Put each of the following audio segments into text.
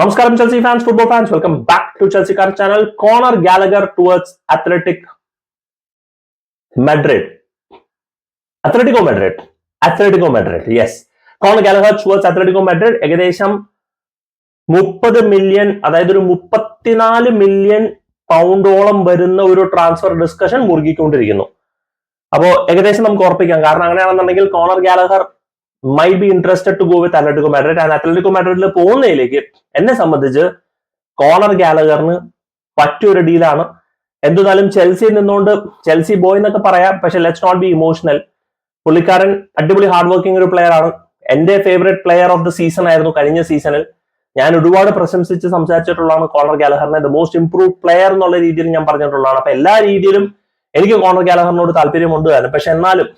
നമസ്കാരം Chelsea fans football fans welcome back to Chelsea channel Conor Gallagher towards Athletic Madrid Atletico Madrid Atletico Madrid yes Conor Gallagher towards Atletico Madrid ഏകദേശം മുപ്പത് million അതായത് ഒരു മുപ്പത്തിനാല് million പൗണ്ടോളം വരുന്ന ഒരു transfer discussion മുറുകിക്കൊണ്ടിരിക്കുന്നു. അപ്പോ ഏകദേശം നമുക്ക് ഉറപ്പിക്കാം. കാരണം അങ്ങനെയാണെന്നുണ്ടെങ്കിൽ Conor Gallagher may be interested to go with Atletico Madrid and Atletico മാഡ്രിഡിൽ പോകുന്നതിലേക്ക് എന്നെ സംബന്ധിച്ച് കോണർ ഗാലഗറിന് പറ്റിയൊരു ഡീലാണ് എന്തുന്നാലും ചെൽസിയിൽ നിന്നുകൊണ്ട് ചെൽസി ബോയ് എന്നൊക്കെ പറയാം. പക്ഷെ ലെറ്റ്സ് നോട്ട് ബി ഇമോഷണൽ പുള്ളിക്കാരൻ അടിപൊളി ഹാർഡ് വർക്കിംഗ് ഒരു പ്ലെയർ ആണ്. എന്റെ favourite player of the season ആയിരുന്നു കഴിഞ്ഞ സീസണിൽ ഞാൻ ഒരുപാട് പ്രശംസിച്ച് സംസാരിച്ചിട്ടുള്ളതാണ് കോണർ ഗാലഹറിനെ ദ മോസ്റ്റ് ഇംപ്രൂവ് പ്ലെയർ എന്നുള്ള രീതിയിൽ ഞാൻ പറഞ്ഞിട്ടുള്ളതാണ്. അപ്പൊ എല്ലാ രീതിയിലും എനിക്ക് കോണർ ഗാലഹറിനോട് താല്പര്യമുണ്ട് തന്നെ പക്ഷെ എന്നാലും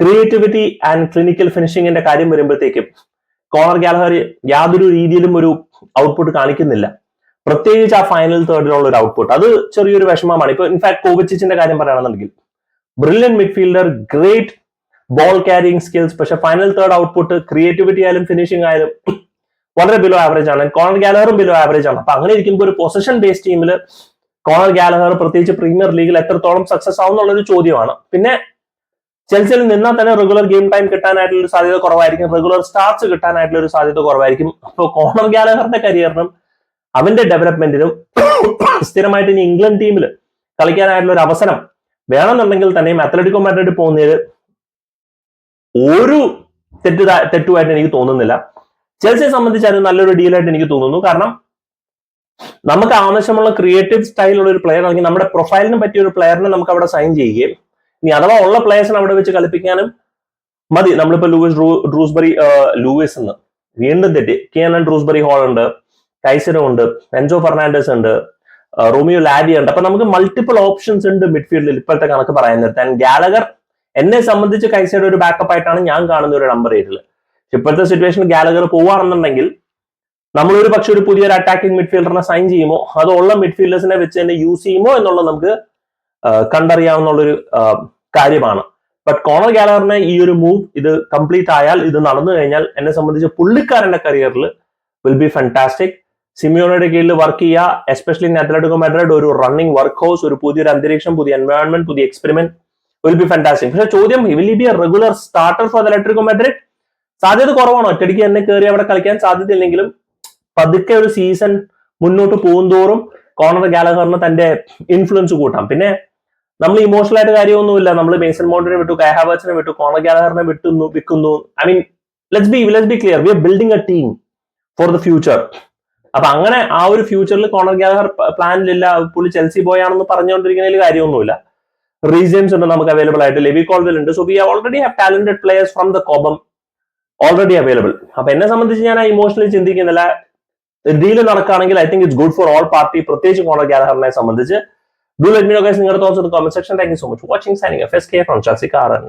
ക്രിയേറ്റിവിറ്റി ആൻഡ് ക്ലിനിക്കൽ ഫിനിഷിങ്ങിന്റെ കാര്യം വരുമ്പോഴത്തേക്കും കോണർ ഗാലഹർ യാതൊരു രീതിയിലും ഒരു ഔട്ട്പുട്ട് കാണിക്കുന്നില്ല. പ്രത്യേകിച്ച് ആ ഫൈനൽ തേർഡിലുള്ള ഒരു ഔട്ട്പുട്ട് അത് ചെറിയൊരു വിഷമമാണ്. ഇപ്പൊ ഇൻഫാക്ട് കോവിച്ചിന്റെ കാര്യം പറയുകയാണെന്നുണ്ടെങ്കിൽ brilliant midfielder great ball carrying skills പക്ഷെ ഫൈനൽ തേർഡ് ഔട്ട്പുട്ട് ക്രിയേറ്റിവിറ്റി ആയാലും ഫിനിഷിംഗ് ആയാലും വളരെ ബിലോ ആവറേജ് ആണ്. കോണർ ഗാലഹറും ബിലോ ആവറേജ് ആണ്. അപ്പൊ അങ്ങനെ ഇരിക്കുമ്പോൾ ഒരു പൊസിഷൻ ബേസ്ഡ് ടീമിൽ കോണർ ഗാലഹർ പ്രത്യേകിച്ച് പ്രീമിയർ ലീഗിൽ എത്രത്തോളം സക്സസ് ആവും എന്നുള്ളൊരു ചോദ്യമാണ്. പിന്നെ ചെൽസിയിൽ നിന്നാൽ തന്നെ റെഗുലർ ഗെയിം ടൈം കിട്ടാനായിട്ടുള്ള ഒരു സാധ്യത കുറവായിരിക്കും. റെഗുലർ സ്റ്റാർട്സ് കിട്ടാനായിട്ടുള്ള ഒരു സാധ്യത കുറവായിരിക്കും. അപ്പോൾ കോണർ ഗ്യാലഹറിന്റെ കരിയറിനും അവന്റെ ഡെവലപ്മെന്റിനും സ്ഥിരമായിട്ട് ഇനി ഇംഗ്ലണ്ട് ടീമിൽ കളിക്കാനായിട്ടുള്ള ഒരു അവസരം വേണമെന്നുണ്ടെങ്കിൽ തന്നെയും അത്ലറ്റിക്കോ മാഡ്രിഡ് പോകുന്നതിൽ ഒരു തെറ്റ് തെറ്റുമായിട്ട് എനിക്ക് തോന്നുന്നില്ല. ചെൽസിയെ സംബന്ധിച്ച് അത് നല്ലൊരു ഡീലായിട്ട് എനിക്ക് തോന്നുന്നു. കാരണം നമുക്ക് ആവശ്യമുള്ള ക്രിയേറ്റീവ് സ്റ്റൈലുള്ള ഒരു പ്ലെയർ അല്ലെങ്കിൽ നമ്മുടെ പ്രൊഫൈലിന് പറ്റിയ ഒരു പ്ലെയറിനെ നമുക്ക് അവിടെ സൈൻ ചെയ്യുകയും ഇനി അഥവാ ഉള്ള പ്ലേയേഴ്സിനെ അവിടെ വെച്ച് കളിപ്പിക്കാനും മതി. നമ്മളിപ്പോ ലൂയിസ് ഡ്രൂസ്ബറി ലൂയിസ് എന്ന് വീണ്ടും തെറ്റി. കിയനൻ ഡ്രൂസ്ബറി ഹോൾ ഉണ്ട് കൈസനും ഉണ്ട് എൻജോ ഫെർണാണ്ടസ് ഉണ്ട് റോമിയോ ലാബി ഉണ്ട്. അപ്പൊ നമുക്ക് മൾട്ടിപ്പിൾ ഓപ്ഷൻസ് ഉണ്ട് മിഡ്ഫീൽഡിൽ ഇപ്പോഴത്തെ കണക്ക് പറയാൻ നേരത്തെ ഗാലഗർ എന്നെ സംബന്ധിച്ച് കൈസയുടെ ഒരു ബാക്കപ്പ് ആയിട്ടാണ് ഞാൻ കാണുന്ന ഒരു നമ്പർ ഏരിയൽ ഇപ്പോഴത്തെ സിറ്റുവേഷൻ ഗാലഗർ പോവാണെന്നുണ്ടെങ്കിൽ നമ്മൾ ഒരു പക്ഷെ ഒരു പുതിയൊരു അറ്റാക്കിംഗ് മിഡ്ഫീൽഡറിനെ സൈൻ ചെയ്യുമോ? അതോ ഉള്ള മിഡ്ഫീൽഡേഴ്സിനെ വെച്ച് തന്നെ യൂസ് ചെയ്യുമോ എന്നുള്ളത് നമുക്ക് കണ്ടറിയാവുന്നുള്ളൊരു കാര്യമാണ്. ബട്ട് കോണർ ഗാലറിനെ ഈ ഒരു മൂവ് ഇത് കംപ്ലീറ്റ് ആയാൽ ഇത് നടന്നു കഴിഞ്ഞാൽ എന്നെ സംബന്ധിച്ച് പുള്ളിക്കാരന്റെ കരിയറിൽ വിൽ ബി ഫാന്റാസ്റ്റിക് സിമിയോണയുടെ കീഴിൽ വർക്ക് ചെയ്യുക എസ്പെഷ്യലി ഇൻ മാഡ്രിഡ് ഒരു റണ്ണിംഗ് വർക്ക് ഹൗസ് ഒരു പുതിയൊരു അന്തരീക്ഷം പുതിയ എൻവയോൺമെന്റ് പുതിയ എക്സ്പെരിമെന്റ് വിൽ ബി ഫാന്റാസ്റ്റിക് പക്ഷേ ചോദ്യം will be a regular starter for Atletico Madrid? സാധ്യത കുറവാണ്. ഒറ്റയ്ക്ക് എന്നെ കയറി അവിടെ കളിക്കാൻ സാധ്യതയില്ലെങ്കിലും പതുക്കെ ഒരു സീസൺ മുന്നോട്ട് പോകുന്തോറും കോണർ ഗാലഹറിന് തന്റെ ഇൻഫ്ലുവൻസ് കൂട്ടാം. പിന്നെ നമ്മൾ ഇമോഷണൽ ആയിട്ട് കാര്യമൊന്നുമില്ല. നമ്മൾ മേസൺ മൗണ്ടിനെ വിട്ടു കാഹാബാച്ചിനെ വിട്ടു കോണർ ഗ്യാലഹറിനെ വിട്ടുന്നു വിൽക്കുന്നു. I mean let's be let's be clear we are building a team for the future അപ്പൊ അങ്ങനെ ആ ഒരു ഫ്യൂച്ചറിൽ കോണർ ഗ്യാലഹർ പ്ലാനിലില്ല പുള്ളി ചെൽസി ബോയ് ആണെന്ന് പറഞ്ഞുകൊണ്ടിരിക്കുന്നതിൽ കാര്യമൊന്നുമില്ല. റീസൺസ് ഉണ്ട് നമുക്ക് അവൈലബിൾ ആയിട്ട് ലെവി കോൾവെൽ ഉണ്ട്. So we already have talented players from the Cobham already available അപ്പൊ എന്നെ സംബന്ധിച്ച് ഞാൻ ഇമോഷണലി ചിന്തിക്കുന്നില്ല. ഡീൽ നടക്കുകയാണെങ്കിൽ I think it's good for all party പ്രത്യേകിച്ച് കോണർ ഗ്യാലഹറിനെ സംബന്ധിച്ച്. Do let me know guys നിങ്ങളുടെ thoughts in comment section thank you so much watching signing F S K from chassis കാറൻ